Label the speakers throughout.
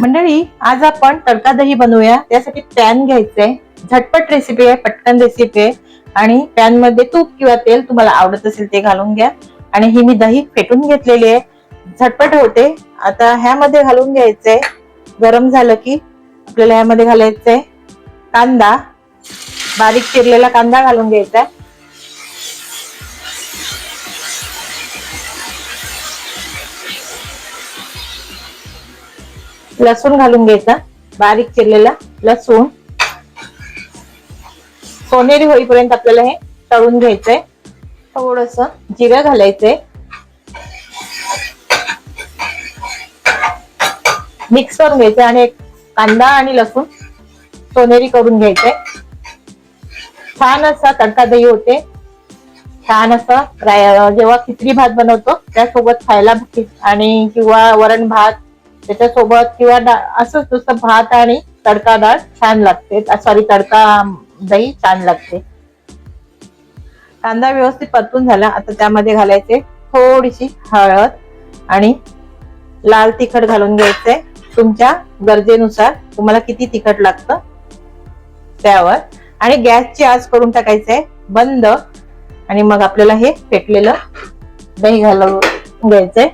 Speaker 1: मंडळी आज आपण तडका दही बनवूया. त्यासाठी पॅन घ्यायचंय झटपट रेसिपी आहे पटकन रेसिपी आहे. आणि पॅनमध्ये तूप किंवा तेल तुम्हाला आवडत असेल ते घालून घ्या. आणि ही मी दही फेटून घेतलेली आहे. झटपट होते. आता ह्यामध्ये घालून घ्यायचंय गरम झालं की आपल्याला ह्यामध्ये घालायचंय कांदा. बारीक चिरलेला कांदा घालून घ्यायचा आहे. लसूण घालून घ्यायचा बारीक चिरलेला लसूण. सोनेरी होईपर्यंत आपल्याला हे तळून घ्यायचंय. थोडस जिरं घालायचंय. मिक्स करून घ्यायचंय आणि एक कांदा आणि लसूण सोनेरी करून घ्यायचंय. छान असा तडका दही होते. छान असं जेव्हा खिचडी भात बनवतो त्यासोबत खायला आणि किंवा वरण भात त्याच्यासोबत किंवा असंच नुसतं भात आणि तडका डाळ छान लागते. सॉरी तडका दही छान लागते. कांदा व्यवस्थित परतून झाला. आता त्यामध्ये घालायचे थोडीशी हळद आणि लाल तिखट घालून घ्यायचंय तुमच्या गरजेनुसार तुम्हाला किती तिखट लागतं त्यावर. आणि गॅसची आज करून टाकायचंय बंद. आणि मग आपल्याला हे फेटलेलं दही घालून घ्यायचंय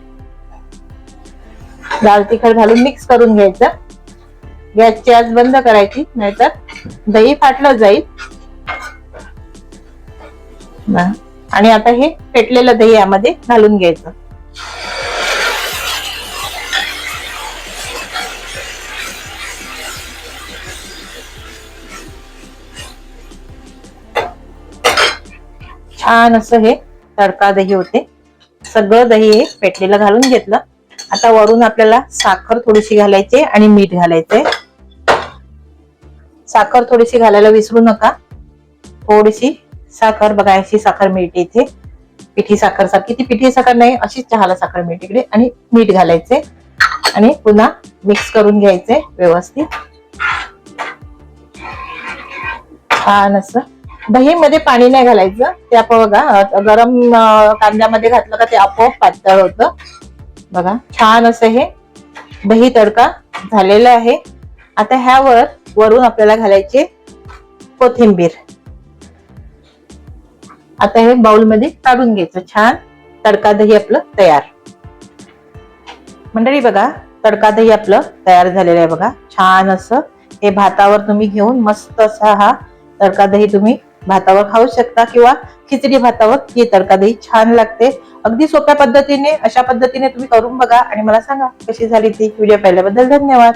Speaker 1: लाल तिखट घालून मिक्स करून घ्यायचं. गॅसची आज बंद करायची नाहीतर दही फाटलं जाईल. आणि आता हे फेटलेलं दही यामध्ये घालून घ्यायचं. छान असं हे तडका दही होते. सगळं दही हे पेटलेलं घालून घेतलं. आता वरून आपल्याला साखर थोडीशी घालायची आणि मीठ घालायचंय. साखर थोडीशी घालायला विसरू नका. थोडीशी साखर बघा अशी साखर मिळते इथे. पिठी साखर सारखी. ती पिठी साखर नाही अशीच चहाला साखर मिळते इकडे. आणि मीठ घालायचे आणि पुन्हा मिक्स करून घ्यायचे व्यवस्थित. छान असं. दही मध्ये पाणी नाही घालायचं. ते आपण बघा गरम कांद्यामध्ये घातलं का ते आपोआप पातळ होतं. बघा छान असं हे दही तडका झालेला आहे. आता ह्यावर वरून आपल्याला घालायचे कोथिंबीर. आता हे बाउलमध्ये काढून घ्यायचं छान तडका दही आपलं तयार. मंडळी बघा तडका दही आपलं तयार झालेलं आहे बघा. छान असं हे भातावर तुम्ही घेऊन मस्त असा हा तडका दही तुम्ही भातावर खाऊ शकता किंवा खिचडी भातावर ही तडका दही छान लागते. अगदी सोप्या पद्धतीने अशा पद्धतीने तुम्ही करून बघा आणि मला सांगा कशी झाली ती व्हिडिओ पाहिल्याबद्दल धन्यवाद.